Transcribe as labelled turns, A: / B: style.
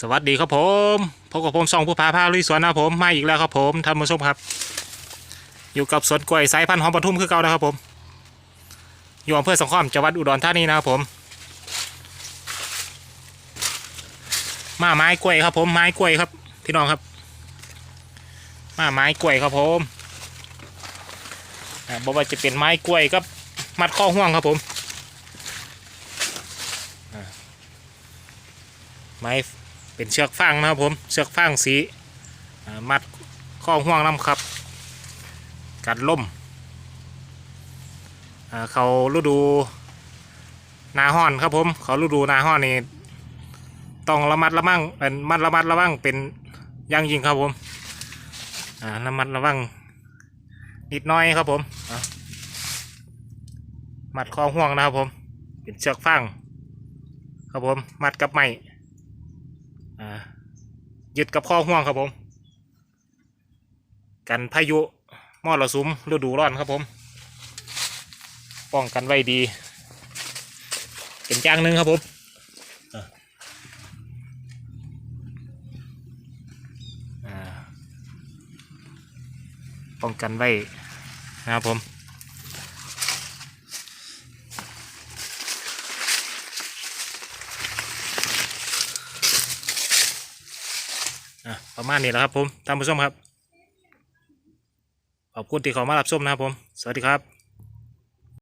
A: สวัสดีครับผมพบกับผมซองผู้พาพาลุยสวนนะครับผมมาอีกแล้วครับผมท่านผู้ชมครับ อยู่กับสวนกล้วยสายพันธุ์หอมปทุมคือเก่านะครับผมอยู่อำเภอสังขอมจังหวัดอุดรธานีนะครับผม มาไม้กล้วยครับผมไม้กล้วยครับ พี่น้องครับ มาไม้กล้วยครับผมบอกว่าจะเป็นไม้กล้วยกับมัดข้อห่วงครับผมไม้ เป็นเชือกฟางนะครับผมเชือกฟางสีมัดข้อห่วงน้ำครับ กัดล่มเขาฤดูนาห้อนครับผม เขาฤดูนาห้อนนี่ต้องระมัดระวังเป็นมัดระมัดระวังเป็นอย่างยิ่งครับผมระมัดระวังนิดน้อยครับผมมัดข้อห่วงนะครับผม เป็นเชือกฟางครับผม มัดกับไม้ ยึดกับข้อห่วงครับผม กันพายุมอดรสุมฤดูร้อนครับผม ป้องกันไว้ดี เป็นอย่างหนึ่งครับผมป้องกันไว้นะครับผม อะประมาณนี้แล้วครับผมท่านผู้ชมครับ ขอบคุณที่เขามารับชมนะครับผม สวัสดีครับ